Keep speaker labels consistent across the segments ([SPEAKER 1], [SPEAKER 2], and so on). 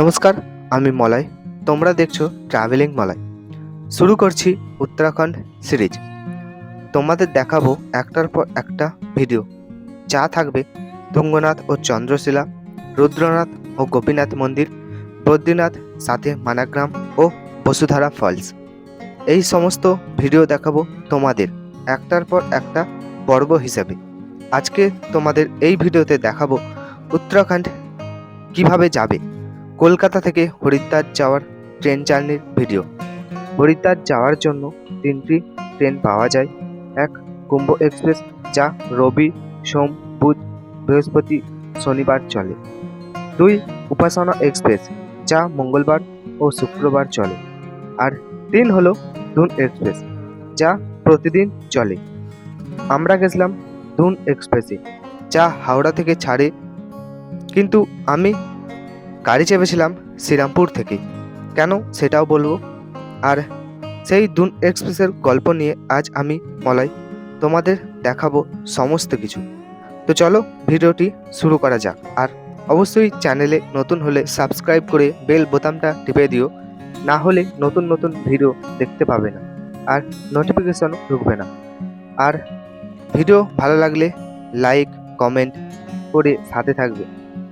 [SPEAKER 1] নমস্কার, আমি মলয়। তোমরা দেখছ ট্রাভেলিং মলয়। শুরু করছি উত্তরাখণ্ড সিরিজ। তোমাদের দেখাবো একটার পর একটা ভিডিও। যা থাকবে তুঙ্গনাথ ও চন্দ্রশিলা, রুদ্রনাথ ও গোপীনাথ মন্দির, বদ্রীনাথ সাথে মানাগ্রাম ও বসুধারা ফলস। এই সমস্ত ভিডিও দেখাবো তোমাদের একটার পর একটা পর্ব হিসেবে। আজকে তোমাদের এই ভিডিওতে দেখাবো উত্তরাখণ্ড কীভাবে যাবে কলকাতা থেকে হরিদ্বার যাওয়ার ট্রেন জার্নির ভিডিও। হরিদ্বার যাওয়ার জন্য তিনটি ট্রেন পাওয়া যায়। এক কুম্ভ এক্সপ্রেস যা রবি, সোম, বুধ, বৃহস্পতি, শনিবার চলে। দুই উপাসনা এক্সপ্রেস যা মঙ্গলবার ও শুক্রবার চলে। আর তিন হলো ধুন এক্সপ্রেস যা প্রতিদিন চলে। আমরা গেছিলাম ধুন এক্সপ্রেসে যা হাওড়া থেকে ছাড়ে। কিন্তু আমি গাড়ি চেপেছিলাম শ্রীরামপুর থেকে। কেন সেটাও বলব? আর সেই দুন এক্সপ্রেসের গল্প নিয়ে আজ আমি মলাই তোমাদের দেখাবো সমস্ত কিছু। তো চলো ভিডিওটি শুরু করা যাক। আর অবশ্যই চ্যানেলে নতুন হলে সাবস্ক্রাইব করে বেল বোতামটা টিপে দিও। না হলে নতুন নতুন ভিডিও দেখতে পাবে না। আর নোটিফিকেশনও ঢুকবে না। আর ভিডিও ভালো লাগলে লাইক, কমেন্ট করে সাথে থাকবে।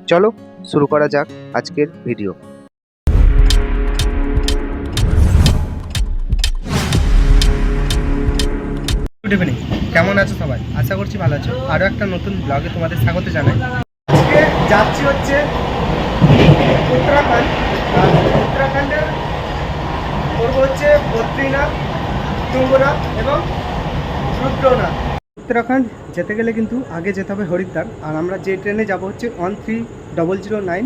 [SPEAKER 1] চলো শুরু করা যাক আজকের ভিডিও। গুড ইভিনিং কেমন আছো সবাই? আশা করছি ভালো আছো। আরও একটা নতুন ব্লগে তোমাদের স্বাগত জানাই। আজকে যাচ্ছি হচ্ছে উত্তরাখণ্ড। উত্তরাখণ্ডের করব হচ্ছে বদ্রীনাথ, তুঙ্গনাথ এবং রুদ্রনাথ। উত্তরাখণ্ড যেতে গেলে কিন্তু আগে যেতে হবে হরিদ্বার। আর আমরা যে ট্রেনে যাব হচ্ছে one three double zero nine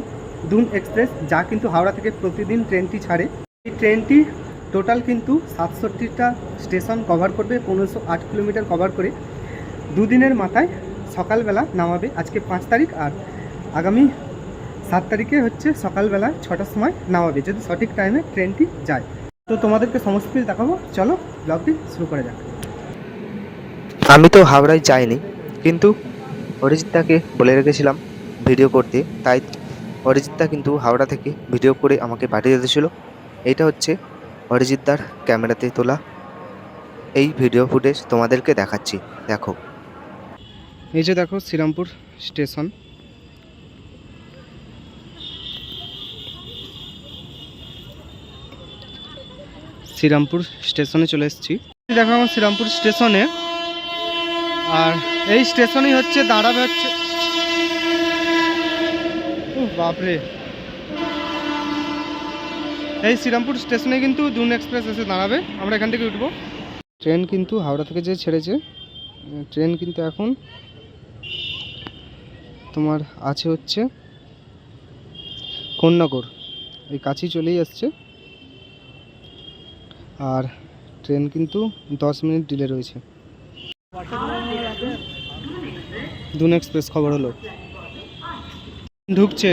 [SPEAKER 1] Doon express যা কিন্তু হাওড়া থেকে প্রতিদিন ট্রেনটি ছাড়ে। এই ট্রেনটি টোটাল কিন্তু সাতষট্টিটা স্টেশন কভার করবে, পনেরোশো আট কিলোমিটার কভার করে। দুদিনের মাথায় সকালবেলা নামাবে, আজকে পাঁচ তারিখ, আর আগামী সাত তারিখে হচ্ছে সকালবেলা ছটার সময় নামাবে, যদি সঠিক টাইমে ট্রেনটি যায়। তো তোমাদেরকে সমস্ত কিছু দেখাবো। চলো ব্লগটি শুরু করা যাক। আমি তো হাওড়ায় যাইনি, কিন্তু অরিজিৎদাকে বলে রেখেছিলাম ভিডিও করতে। তাই অরিজিৎদা কিন্তু হাওড়া থেকে ভিডিও করে আমাকে পাঠিয়ে দিয়েছিল। এটা হচ্ছে অরিজিৎদার ক্যামেরাতে তোলা এই ভিডিও ফুটেজ তোমাদেরকে দেখাচ্ছি। দেখো। এই যে দেখো শ্রীরামপুর স্টেশন। শ্রীরামপুর স্টেশনে চলে এসেছি। দেখো আমার শ্রীরামপুর স্টেশনে আর এই স্টেশনই হচ্ছে, দাঁড়াবে হচ্ছে। বাপরে। এই শ্রীরামপুর স্টেশনে কিন্তু দুন এক্সপ্রেস এসে দাঁড়াবে। আমরা এখান থেকে উঠবো। ট্রেন কিন্তু হাওড়া থেকে যে ছেড়েছে ট্রেন কিন্তু এখন তোমার আছে হচ্ছে কন্যাগর এই কাছেই চলেই আসছে। আর ট্রেন কিন্তু দশ মিনিট ডিলে রয়েছে। দুন এক্সপ্রেস খবর হলো। ঢুকছে।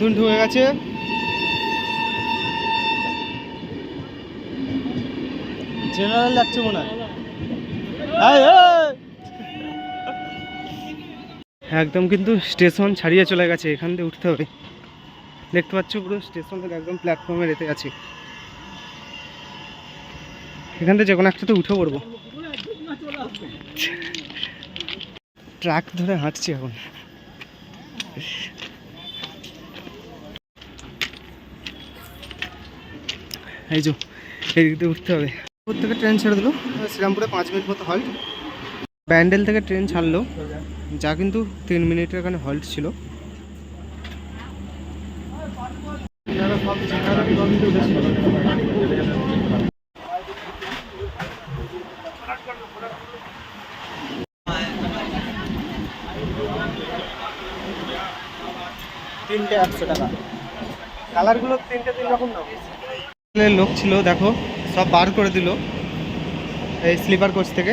[SPEAKER 1] দুন ঢুকে গেছে। জেনারেল যাচ্ছে মনে হয়। একদম কিন্তু স্টেশন ছাড়িয়ে চলে গেছে, এখান দিয়ে উঠতে হবে। দেখতে পাচ্ছ পুরো? স্টেশন থেকে একদম প্ল্যাটফর্মে রেতে আছে। এখান থেকে যে কোনো একটাতে উঠে পড়ব। ট্রাক ধরে হাঁটছি এখন। এই যে এই দিক দিয়ে উঠতে হবে। থেকে ট্রেন ছেড়ে দিল। শ্রীরামপুরে পাঁচ মিনিট মতো হল্ট ব্যান্ডেল থেকে ট্রেন ছাড়লো। যা কিন্তু তিন মিনিটের এখানে হল্ট ছিল। তিনটে একশো টাকা। কালারগুলো তিনটে লোক ছিল, দেখো, সব বার করে দিল এই স্লিপার কোচ থেকে।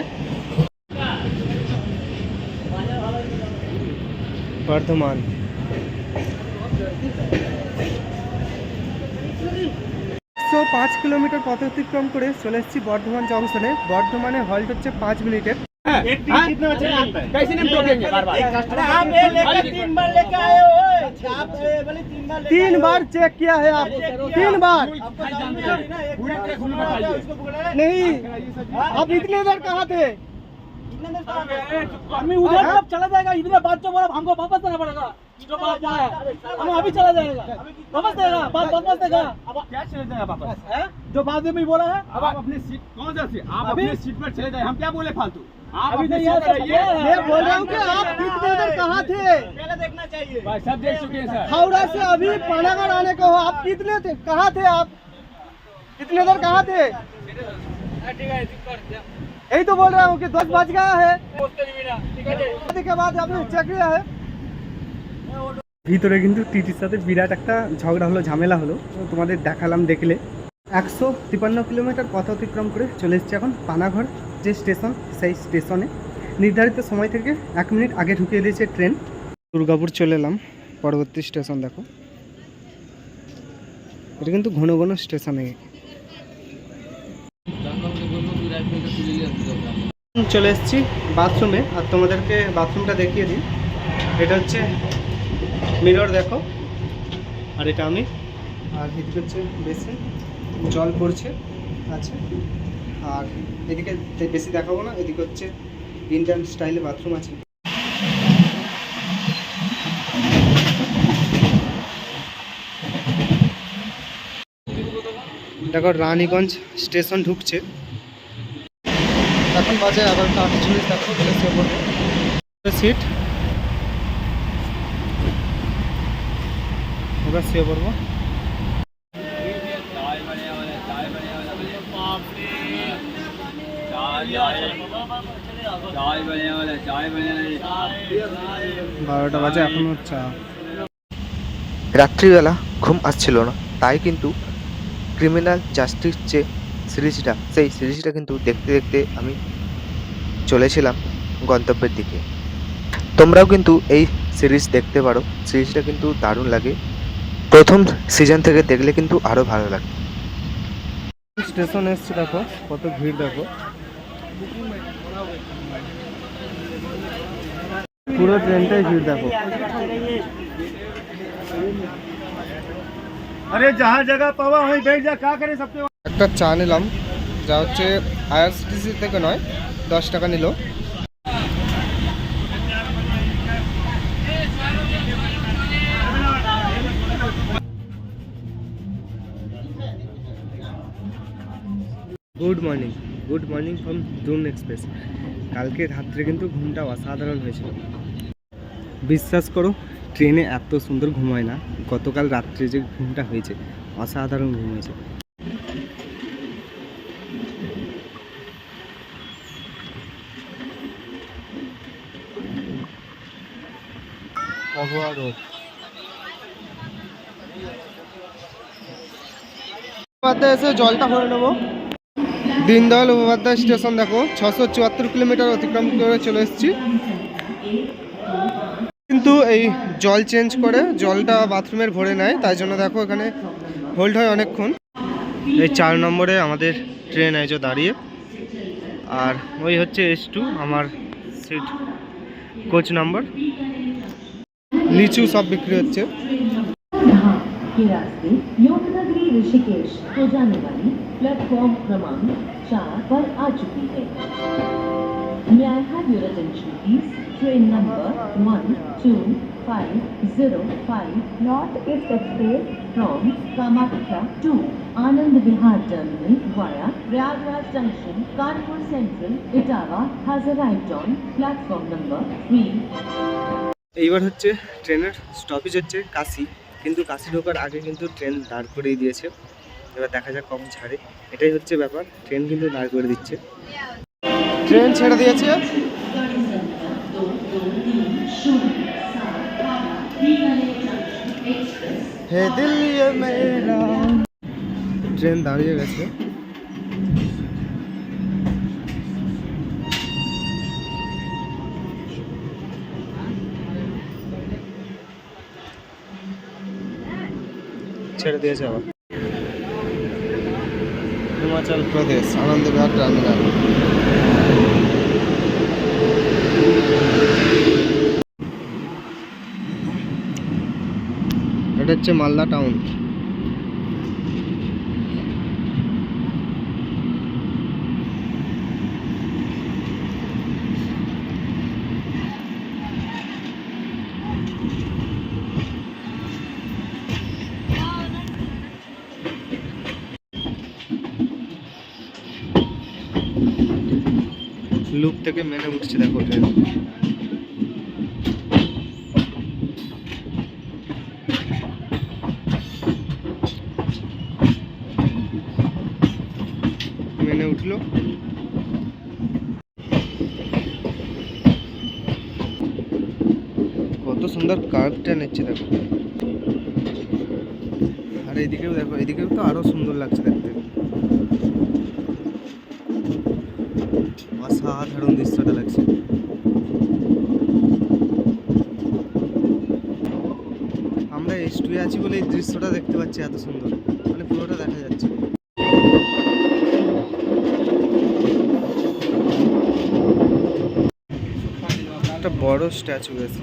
[SPEAKER 1] বর্ধমান। একশো পাঁচ কিলোমিটার পথ অতিক্রম করে চলে এসেছি বর্ধমান জংশনে বর্ধমানে হল্ট হচ্ছে পাঁচ মিনিটের
[SPEAKER 2] एक टीम कितना अच्छा खेलता है
[SPEAKER 3] कैसे नहीं टोकेंगे बार बार
[SPEAKER 2] अरे आप ये लेकर तीन बार लेकर आए हो ओए। आप ये बोले तीन बार लेकर
[SPEAKER 4] तीन
[SPEAKER 2] आए हो।
[SPEAKER 4] बार चेक किया है आप तीन बार
[SPEAKER 2] आपको समझ में आ रही ना एक मिनट में घूमना होता है, उसको पकड़ा है
[SPEAKER 4] नहीं आप इतने देर कहाँ थे
[SPEAKER 2] कितने देर कहाँ गए?
[SPEAKER 3] आदमी उधर सब चला जाएगा इधर बात जो बोला हमको वापस देना पड़ेगा जो बात बोला है हम अभी चला जाएगा वापस देगा बात वापस देगा अब क्या चले जाएगा वापस जो बाद में भी बोला है
[SPEAKER 5] अब आप अपने सीट कौन सा सीट? आप
[SPEAKER 3] अभी-
[SPEAKER 5] अपने सीट पर चले जाए हम क्या बोले फालतू? आप
[SPEAKER 3] अभी तो यहाँ
[SPEAKER 5] पर
[SPEAKER 3] से
[SPEAKER 5] रहिए
[SPEAKER 3] बोला।
[SPEAKER 4] मैं बोल रहा हूँ कि आप कितने देर कहाँ थे?
[SPEAKER 2] पहले देखना चाहिए।
[SPEAKER 5] भाई सब देख चुके हैं सर।
[SPEAKER 4] हावड़ा से अभी पानागढ़ आने को हो आप कितने थे? कहाँ थे आप? कितने देर कहाँ थे? यही तो बोल रहा हूँ कि दस बज गया है। शादी के बाद आपने चेक किया है? ভিতরে কিন্তু টিটির সাথে বিরাট একটা ঝগড়া হলো, ঝামেলা হলো। তোমাদের দেখালাম, দেখলে। একশো তিপান্ন কিলোমিটার পথ অতিক্রম করে চলে এসেছি এখন পানাঘর, যে স্টেশন, সেই স্টেশনে। নির্ধারিত সময় থেকে এক মিনিট আগে ঢুকিয়ে দিয়েছে ট্রেন। দুর্গাপুর চলে এলাম, পরবর্তী স্টেশন, দেখো। এটা কিন্তু ঘন ঘন স্টেশনে। চলে এসেছি বাথরুমে, আর তোমাদেরকে বাথরুমটা দেখিয়ে দিই। এটা হচ্ছে মিরর দেখো। আর এটা আমি। আর এদিকে হচ্ছে বেসিন জল পড়ছে আছে। আর এদিকে বেশি দেখাবো না এদিকে হচ্ছে ইন্ডিয়ান স্টাইলে বাথরুম আছে। দেখো রানীগঞ্জ স্টেশন ঢুকছে। এখন বাজে এগারোটা আটচল্লিশ দেখো সিট
[SPEAKER 1] রাত্রিবেলা ঘুম আসছিল না, তাই কিন্তু ক্রিমিনাল জাস্টিস যে সিরিজটা, সেই সিরিজটা কিন্তু দেখতে দেখতে আমি চলেছিলাম গন্তব্যের দিকে। তোমরাও কিন্তু এই সিরিজ দেখতে পারো, সিরিজটা কিন্তু দারুণ লাগে। প্রথম সিজন থেকে দেখলে কিন্তু আরও ভালো লাগে
[SPEAKER 4] স্টেশন এসছে দেখো কত ভিড় দেখো। পুরো ট্রেনটাই ভিড় দেখো।
[SPEAKER 2] আরে যাহা জায়গা পাওয়া হয় বেশ যা কা করে সবচেয়ে
[SPEAKER 4] একটা চা নিলাম যা হচ্ছে আইআরসিটিসি থেকে নয় দশ টাকা নিল। Good morning good morning from Doon express কালকে রাত্রে কিন্তু ঘুমটা অসাধারণ হয়েছিল। বিশ্বাস করো ট্রেনে এত সুন্দর ঘুমায় না। গতকাল রাত্রে যে ঘুমটা হয়েছে অসাধারণ ঘুম হয়েছে। এসে জলটা ভরে নেব। দীনদয়াল উপাধ্যায় স্টেশন দেখো ছশো চুয়াত্তর কিলোমিটার অতিক্রম করে চলে এসেছি কিন্তু এই জল চেঞ্জ করে জলটা বাথরুমের ভরে নেয় তাই জন্য দেখো এখানে হোল্ড হয় অনেকক্ষণ এই চার নম্বরে আমাদের ট্রেন এই যে দাঁড়িয়ে আর ওই হচ্ছে এস টু আমার সিট কোচ নাম্বার লিচু সব বিক্রি হচ্ছে
[SPEAKER 6] यहाँ के रास्ते योगनगरी ऋषिकेश को जाने वाली प्लेटफॉर्म क्रमांक चार पर आ चुकी है May I have your attention please? Train number one two five zero five North East Express from Kamakhya to Anand Vihar Terminal via Prayagraj Junction, Kanpur Central, Itawa has arrived on platform number three.
[SPEAKER 4] এইবার হচ্ছে ট্রেনের stoppage হচ্ছে কাশি কিন্তু কাশি ঢোকার আগে কিন্তু train দাঁড় করিয়ে দিয়েছে এবার দেখা যাক কখন ছাড়ে। এটাই হচ্ছে ব্যাপার ট্রেন কিন্তু দাঁড় করে দিচ্ছে। ট্রেন ছেড়ে দিয়েছে। ট্রেন দাঁড়িয়ে গেছে। ছেড়ে দিয়েছে আবার। হিমাচল প্রদেশ আনন্দ বিহার টার্মিনাল এটা হচ্ছে মালদা টাউন। থেকে মেনে উঠছে দেখো ট্রেন মেনে উঠল কত সুন্দর কার্ভটা নিচ্ছে দেখো আর এদিকেও দেখো এদিকেও তো আরও সুন্দর লাগছে দেখতে অসাধারণ দৃশ্যটা লাগছে। আমরা এস্টুয়ে আছি বলে এই দৃশ্যটা দেখতে পাচ্ছি এত সুন্দর। মানে পুরোটা দেখা যাচ্ছে। একটা বড় স্ট্যাচু আছে।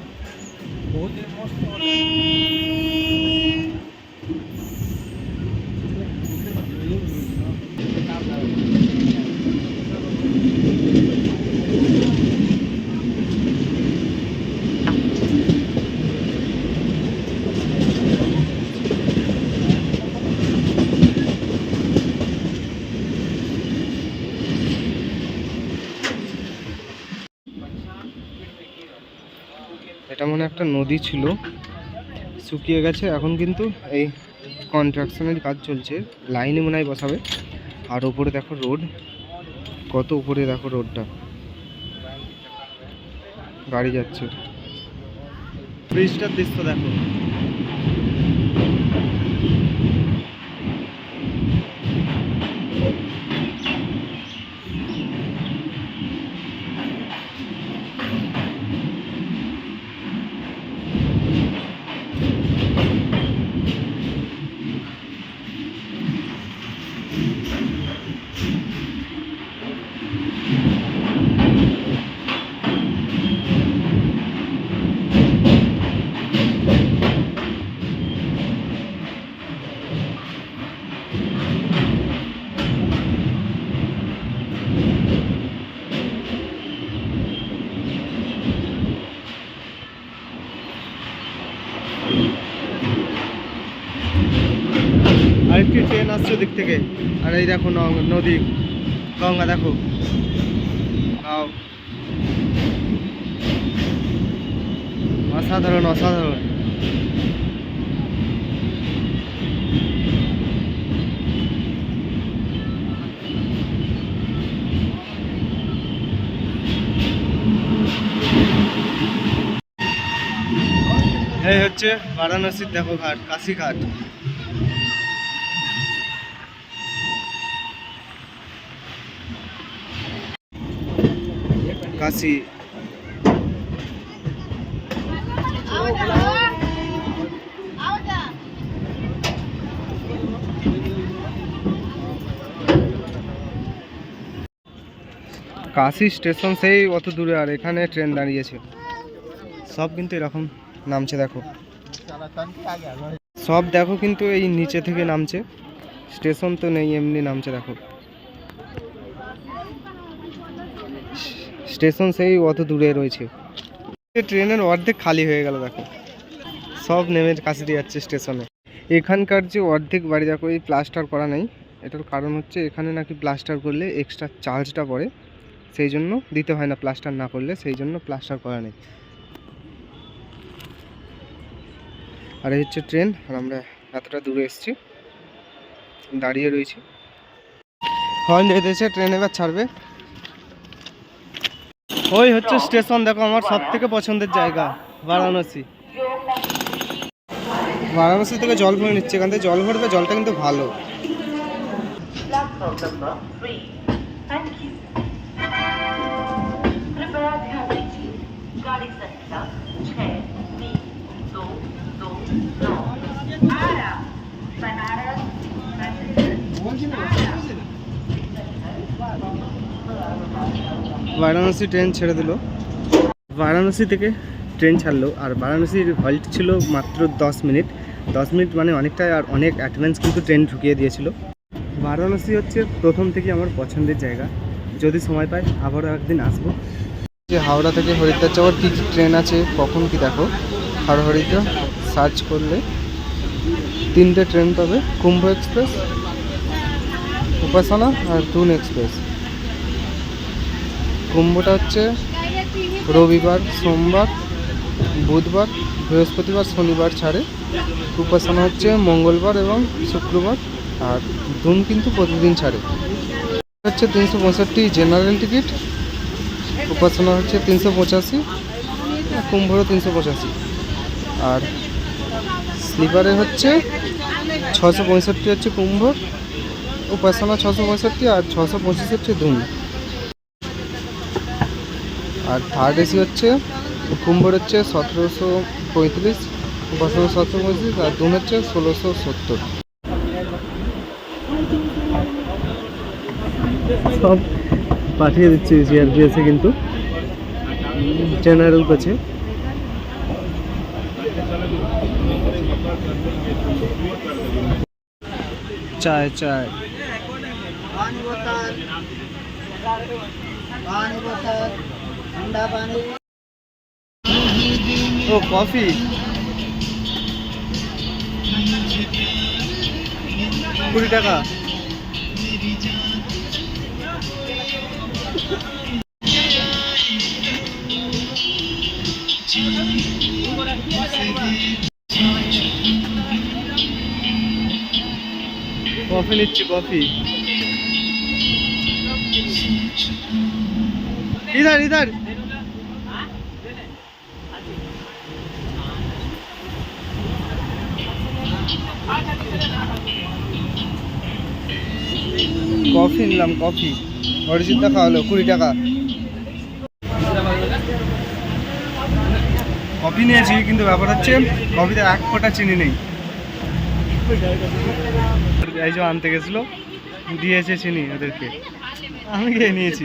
[SPEAKER 4] এটা মনে হয় একটা নদী ছিল, শুকিয়ে গেছে। এখন কিন্তু এই কনস্ট্রাকশনের কাজ চলছে লাইনে মনে হয় বসাবে। আর ওপরে দেখো রোড কত উপরে দেখো রোডটা গাড়ি যাচ্ছে। ব্রিজটার দৃশ্য দেখো আরেকটি ট্রেন আসছে দিক থেকে। আর এই দেখো নদী। গঙ্গা, দেখো। অসাধারণ অসাধারণ। এই হচ্ছে বারাণসীর, দেখো ঘাট, কাশি ঘাট। কাশি কাশি স্টেশন সেই অত দূরে, আর এখানে ট্রেন দাঁড়িয়েছে। সব কিন্তু এরকম নামছে, দেখো। সব দেখো কিন্তু এই নিচে থেকে নামছে। স্টেশন তো নেই, এমনি নামছে, দেখো। স্টেশন সেই অত দূরে রয়েছে। ট্রেনের অর্ধেক খালি হয়ে গেল, দেখো। সব নেমে কাছে দিয়ে যাচ্ছে স্টেশনে। এখানকার যে অর্ধেক বাড়ি, দেখো, এই প্লাস্টার করা নেই। এটার কারণ হচ্ছে এখানে নাকি প্লাস্টার করলে এক্সট্রা চার্জটা পড়ে। সেই জন্য দিতে হয় না প্লাস্টার না করলে, সেই জন্য প্লাস্টার করা নেই। আর এই হচ্ছে ট্রেন, আর আমরা এতটা দূরে এসেছি। দাঁড়িয়ে রয়েছি। হর্ন যেতেছে ট্রেন এবার ছাড়বে। ওই হচ্ছে স্টেশন দেখো আমার সব থেকে পছন্দের জায়গা বারাণসী। বারাণসী থেকে জল ভরে নিচ্ছে এখান থেকে জল ভরবে জলটা কিন্তু ভালো।
[SPEAKER 6] ছয় দুই দু
[SPEAKER 4] বারাণসী ট্রেন ছেড়ে দিল। বারাণসী থেকে ট্রেন ছাড়লো। আর বারাণসীর হল্ট ছিল মাত্র দশ মিনিট। দশ মিনিট মানে অনেকটা আর অনেক অ্যাডভান্স কিন্তু ট্রেন ঢুকিয়ে দিয়েছিল। বারাণসী হচ্ছে প্রথম থেকে আমার পছন্দের জায়গা। যদি সময় পাই, আবারও একদিন আসব।
[SPEAKER 1] যে হাওড়া থেকে হরিদ্বার যাওয়ার কী ট্রেন আছে, কখন কি দেখো? হাওড়া হরিদ্বার সার্চ করলে তিনটে ট্রেন পাবে। কুম্ভ এক্সপ্রেস উপাসনা আর দুন এক্সপ্রেস কুম্ভটা হচ্ছে রবিবার, সোমবার, বুধবার, বৃহস্পতিবার, শনিবার ছাড়ে। উপাসনা হচ্ছে মঙ্গলবার এবং শুক্রবার, আর দুন কিন্তু প্রতিদিন ছাড়ে। হচ্ছে তিনশো পঁয়ষট্টি জেনারেল টিকিট, উপাসনা হচ্ছে তিনশো পঁচাশি কুম্ভরও তিনশো পঁচাশি। আর স্লিপারে হচ্ছে ছশো পঁয়ষট্টি হচ্ছে কুম্ভ, উপাসনা ছশো পঁয়ষট্টি আর ছশো পঁচিশ হচ্ছে ধুম। আর থার্ড এসি হচ্ছে কুম্ভর হচ্ছে সতেরোশো পঁয়ত্রিশ বছর সতেরো পঁয়ত্রিশ আর দুম হচ্ছে ষোলোশো সত্তর।
[SPEAKER 4] সব পাঠিয়ে দিচ্ছে জিআরবিএসে কিন্তু। জেনারেল কাছে। চায় চায়।
[SPEAKER 2] পানি বোতল পানি বোতল। ठंडा पानी
[SPEAKER 4] ও কফি কুড়ি টাকা কফি নিচ্ছি কফি ইধার ইধার কফি নিলাম কফি অরিজিৎ দেখা হলো, কুড়ি টাকা। কফি নিয়েছি, কিন্তু ব্যাপার হচ্ছে কফিতে এক ফোঁটা চিনি নেই। এই যে আনতে গেছিল, দিয়েছে চিনি ওদেরকে। আমি খেয়ে নিয়েছি।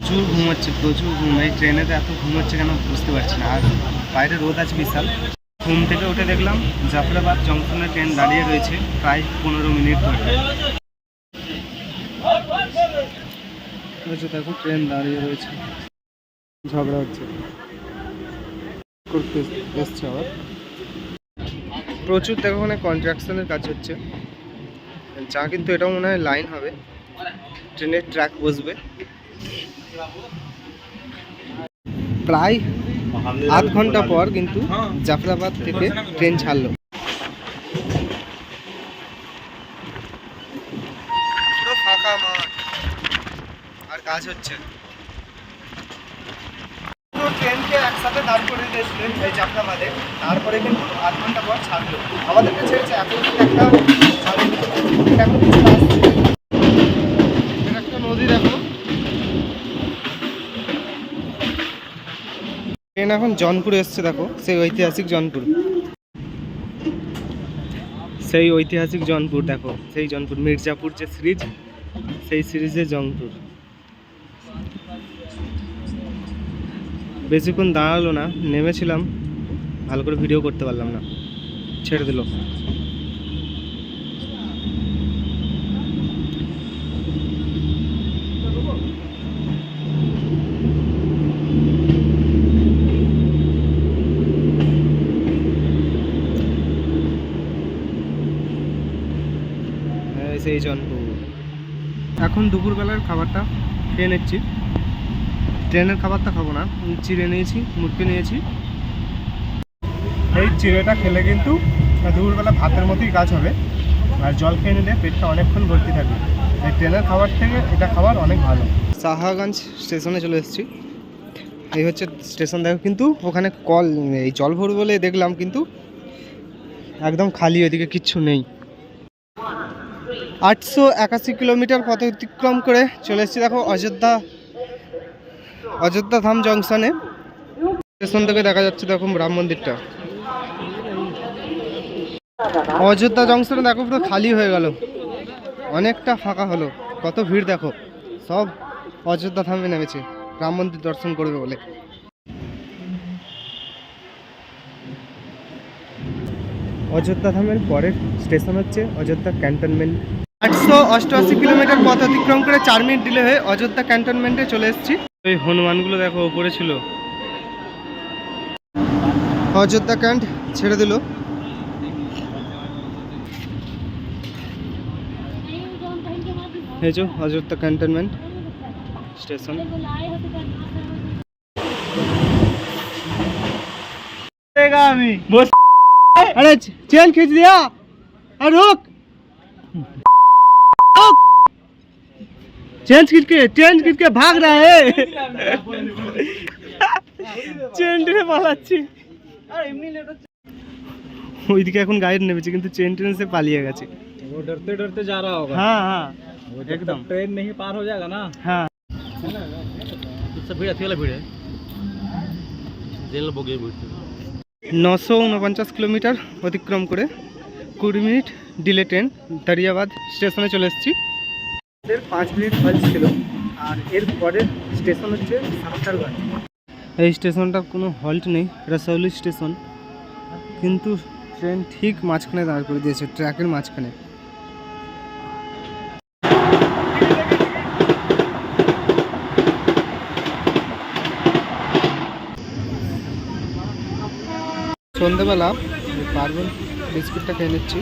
[SPEAKER 4] প্রচুর ঘুম হচ্ছে, প্রচুর ঘুম। এই ট্রেনেতে এত ঘুম হচ্ছে কেন বুঝতে পারছি না। আর বাইরে রোদ আছে বিশাল। ঘুম থেকে উঠে দেখলাম, জাফরাবাদ জংশনে ট্রেন দাঁড়িয়ে রয়েছে, প্রায় পনেরো মিনিট ধরে। রয়েছে দেখো ট্রেন দাঁড়িয়ে রয়েছে। ঝগড়া হচ্ছে। করতে এসছে আবার। প্রচুর দেখো ওখানে কন্ট্রাকশনের কাজ হচ্ছে। যা কিন্তু এটাও মনে হয় লাইন হবে। ট্রেনের ট্র্যাক বসবে। প্রায় আধ ঘণ্টা পর কিন্তু জাফরাবাদ থেকে ট্রেন ছাড়লো পুরো ফাঁকা মাঠ আর কাজ হচ্ছে। পুরো ট্রেনকে একসাথে দাঁড় করে দিয়েছিলেন এই জাফরাবাদে তারপরে কিন্তু আধ ঘণ্টা পর ছাড়লো। আমাদেরকে ছেড়েছে এখন একটা এখন কিছু এটা একটা নদী দেখো। ট্রেন এখন জনপুর এসছে দেখো। সেই ঐতিহাসিক জনপুর। সেই ঐতিহাসিক জনপুর দেখো। সেই জনপুর মির্জাপুর যে সিরিজ সেই সিরিজে জনপুর। বেশিক্ষণ দাঁড়াল না, নেমেছিলাম, ভালো করে ভিডিও করতে পারলাম না। ছেড়ে দিল। হ্যাঁ সেই জনপুর এখন দুপুরবেলার খাবারটা খেয়ে নিচ্ছি। ট্রেনের খাবারটা খাব না। চিড়ে নিয়েছি, মুরগি নিয়েছি। এই চিড়েটা খেলে কিন্তু দুপুরবেলা ভাতের মতোই কাজ হবে। আর জল খেয়ে নিলে পেটটা অনেকক্ষণ ভর্তি থাকবে। এই ট্রেনের খাবার থেকে এটা খাবার অনেক ভালো। সাহাগঞ্জ স্টেশনে চলে এসেছি। এই হচ্ছে স্টেশন। দেখো কিন্তু ওখানে কল এই জল ভরু বলে দেখলাম কিন্তু একদম খালি ওইদিকে কিচ্ছু নেই। আটশো একাশি কিলোমিটার পথ অতিক্রম করে চলে এসেছি। দেখো অযোধ্যা অযোধ্যা ধাম জংশনে। স্টেশন থেকে দেখা যাচ্ছে দেখো রাম মন্দিরটা। অযোধ্যা জংশনে দেখো পুরো খালি হয়ে গেল। অনেকটা ফাঁকা হলো। কত ভিড় দেখো। সব অযোধ্যা ধামে নেমেছে। রাম মন্দির দর্শন করবে বলে। অযোধ্যা ধামের পরের স্টেশন হচ্ছে অযোধ্যা ক্যান্টনমেন্ট। আটশো অষ্টআশি কিলোমিটার পথ অতিক্রম করে চার মিনিট ডিলে হয়ে অযোধ্যা ক্যান্টনমেন্টে চলে এসেছি। ওই হনুমানগুলো দেখো ওপরে ছিল। অযোধ্যা কাণ্ড ছেড়ে দিল। এই যে অযোধ্যা ক্যান্টনমেন্ট স্টেশন।
[SPEAKER 3] আমি
[SPEAKER 4] আরে, চেন খিচ দিয়া আর রোক রোক चेन खींच के चेन खींच के भाग रहा है চেন টেনে পালাচ্ছি ওইদিকে এখন গাইড নেমেছে কিন্তু চেন টেনে সে পালিয়ে গেছে
[SPEAKER 5] वो डरते डरते जा रहा होगा
[SPEAKER 4] হ্যাঁ হ্যাঁ
[SPEAKER 5] वो जब
[SPEAKER 4] एकदम।
[SPEAKER 5] तक ट्रेन नहीं पार हो जाएगा ना
[SPEAKER 4] হ্যাঁ
[SPEAKER 5] सब भीड़ अथी वाला भीड़ है जेल बोगे भीड़
[SPEAKER 4] নশো উনপঞ্চাশ কিলোমিটার অতিক্রম করে কুড়ি মিনিট ডিলে ট্রেন দারিয়াবাদ স্টেশনে চলে এসেছি এর পাঁচ মিনিট হল্ট ছিল আর এর পরের স্টেশন হচ্ছে এই স্টেশনটার কোনো হল্ট নেই রসৌলি স্টেশন। কিন্তু ট্রেন ঠিক মাঝখানে দাঁড় করে দিয়েছে, ট্র্যাকের মাঝখানে। সন্ধ্যেবেলা পার্বন বিস্কুটটা খেয়ে নিচ্ছি।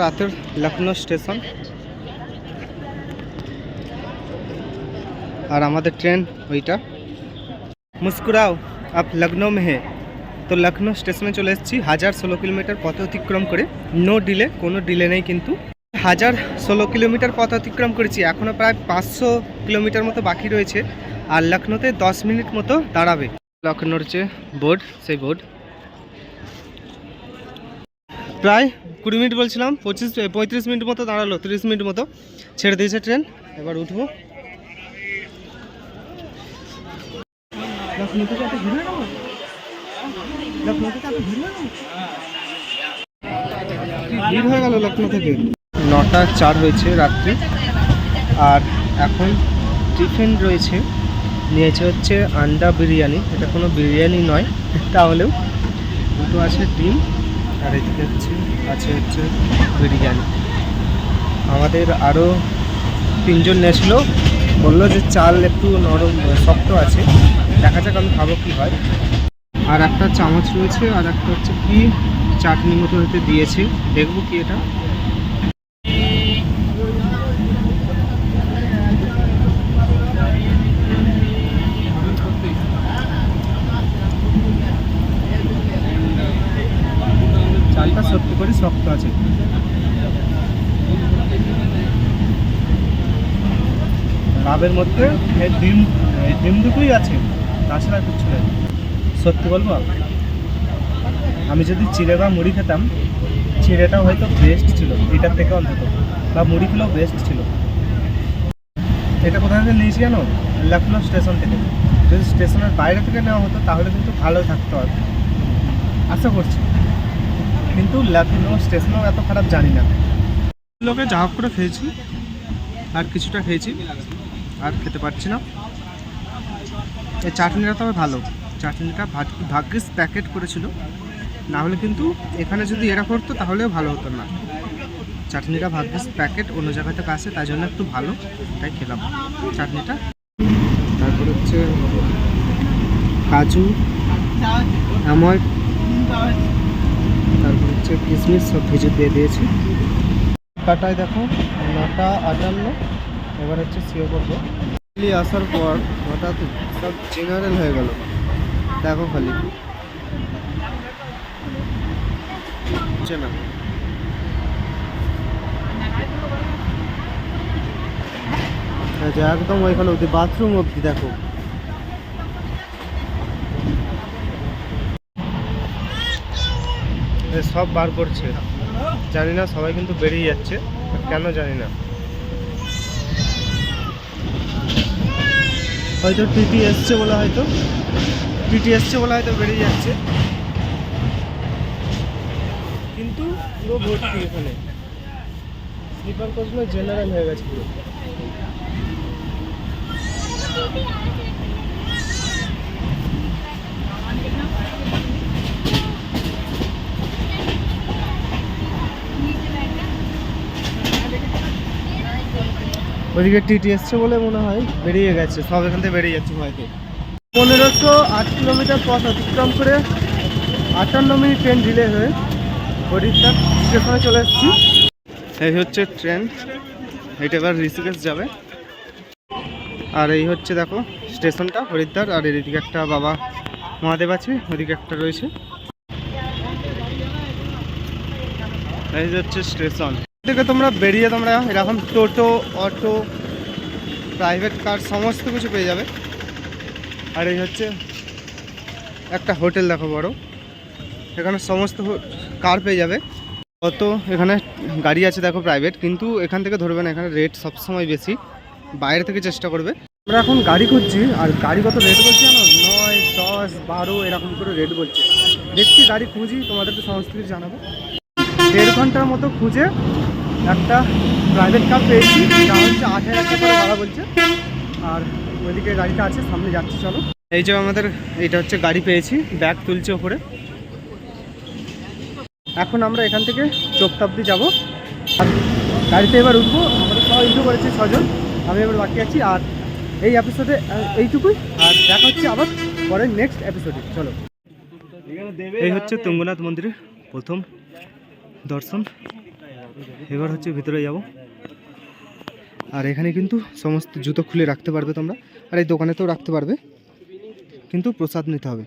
[SPEAKER 4] রাতের লখনৌ স্টেশন। আর আমাদের ট্রেন ওইটা। মুস্কুরাও, আপ লখনৌ মে হে। তো লখনৌ স্টেশনে চলে এসেছি, হাজার ষোলো কিলোমিটার পথ অতিক্রম করে। নো ডিলে কোনো ডিলে নেই কিন্তু। হাজার ষোলো কিলোমিটার পথ অতিক্রম করেছি এখনও প্রায় পাঁচশো কিলোমিটার মতো বাকি রয়েছে। আর লখনৌতে দশ মিনিট মতো দাঁড়াবে। লখনৌর যে বোর্ড সেই বোর্ড প্রায় কুড়ি মিনিট বলছিলাম পঁচিশ পঁয়ত্রিশ মিনিট মতো দাঁড়াল তিরিশ মিনিট মতো। ছেড়ে দিয়েছে ট্রেন এবার উঠবো। ভিড় হয়ে গেল লখনৌ থেকে। নটা চার হয়েছে রাত্রি আর এখন টিফিন রয়েছে। নিয়েছে হচ্ছে আন্ডা বিরিয়ানি এটা কোনো বিরিয়ানি নয় তাহলেও দুটো আছে ডিম। আর এদিকে হচ্ছে আছে হচ্ছে বিরিয়ানি। আমাদের আরও তিনজন নেছিল বলল যে চাল একটু নরম, শক্ত আছে। দেখা যাক আমি খাব কী হয়। আর একটা চামচ রয়েছে, আর একটা হচ্ছে কি চাটনি মতো হতে দিয়েছে। দেখব কি এটা চালটা সত্যি করে শক্ত আছে লাভের মধ্যে এই ডিম এই ডিম দুটোই আছে, তাছাড়া কিছু নেই। সত্যি বলব, আমি যদি চিড়ে বা মুড়ি খেতাম চিড়েটাও হয়তো বেস্ট ছিল, এটার থেকে অন্তত, বা মুড়িগুলো বেস্ট ছিল। এটা কোথা থেকে নিয়েছি জানো? লখনৌ স্টেশন থেকে। যদি স্টেশনের বাইরে থেকে নেওয়া হতো, তাহলে কিন্তু ভালো থাকতো আর আশা করছি। কিন্তু লখনৌ স্টেশনও এত খারাপ জানি না। লোকে যা করে খেয়েছি, আর কিছুটা খেয়েছি। আর খেতে পারছি না। এই চাটনিটা তবে ভালো। চাটনিটা ভাগ- ভাগ্যিস প্যাকেট করেছিল। না হলে কিন্তু এখানে যদি এরা করতো, তাহলেও ভালো হতো না। চাটনিটা ভাগ্যিস প্যাকেট অন্য জায়গা থেকে আসে তাই জন্য একটু ভালো। তাই খেলাম চাটনিটা। তারপর হচ্ছে কাজু আমন্ড তারপর হচ্ছে কিশমিশ সব ভেজে দিয়ে দিয়েছি। কাটায় দেখো, নটা আটান্ন। এবার হচ্ছে সিও করব। আসার পর হঠাৎ সব জেনারেল হয়ে গেল। দেখো খালি। এই একদম ওইখানে অবধি বাথরুম অবধি দেখো। সব বার করছে। জানি না, সবাই কিন্তু বেরিয়ে যাচ্ছে, কেন জানি না। হয়তো টিটি এসছে বলে হয়তো। টিটি এসছে বলে হয়তো বেড়ে যাচ্ছে। কিন্তু পুরো ভর্তি এখানে। স্লিপার কোচগুলো জেনারেল হয়ে গেছে পুরো। ওইদিকে টিটি এসছে বলে মনে হয়, বেরিয়ে গেছে, সব এখান থেকে বেরিয়ে যাচ্ছে হয়তো পনেরোশো আট কিলোমিটার পথ অতিক্রম করে আটান্ন মিনিট ট্রেন ডিলে হয়ে হরিদ্বার স্টেশনে চলে এসেছি। এই হচ্ছে ট্রেন, এটা এবার ঋষিকেশ যাবে। আর এই হচ্ছে দেখো স্টেশনটা, হরিদ্বার, আর এদিকে একটা বাবা মহাদেব আছে, ওদিকে একটা রয়েছে। এই হচ্ছে স্টেশন। থেকে তোমরা বেরিয়ে তোমরা এরকম টোটো, অটো প্রাইভেট কার সমস্ত কিছু পেয়ে যাবে। আর এই হচ্ছে একটা হোটেল দেখো বড়। এখানে সমস্ত কার পেয়ে যাবে। কত এখানে গাড়ি আছে দেখো প্রাইভেট কিন্তু এখান থেকে ধরবে না, এখানে রেট সবসময় বেশি। বাইরে থেকে চেষ্টা করবে। আমরা এখন গাড়ি খুঁজছি, আর গাড়ি কত রেট বলছে জানো? নয়, দশ, বারো, এরকম করে রেট বলছে। দেখছি গাড়ি খুঁজি, তোমাদেরকে সমস্ত কিছু জানাব। দেড় ঘণ্টার মতো খুঁজে একটা প্রাইভেট কার পেয়েছি যা হচ্ছে আট হাজার টাকা করে ভাড়া বলছে। আর ওইদিকে গাড়িটা আছে, সামনে যাচ্ছি, চলো। এই যে আমাদের, এটা হচ্ছে গাড়ি পেয়েছি, ব্যাগ তুলছে ওপরে। এখন আমরা এখান থেকে চোপতাব্দি যাব। আর গাড়িতে এবার উঠবো, আমাদের সবাই উঠে করেছে ছজন। আমি এবার বাকি আছি, আর এই এপিসোডে এইটুকুই। আর দেখা হচ্ছে আবার পরের নেক্সট এপিসোডে চলো। এই হচ্ছে তুঙ্গনাথ মন্দিরের প্রথম দর্শন। এবার হচ্ছে ভিতরে যাব। আর এখানে কিন্তু সমস্ত জুতো খুলে রাখতে পারবে তোমরা। আর এই দোকানেতেও রাখতে পারবে। কিন্তু প্রসাদ নিতে হবে।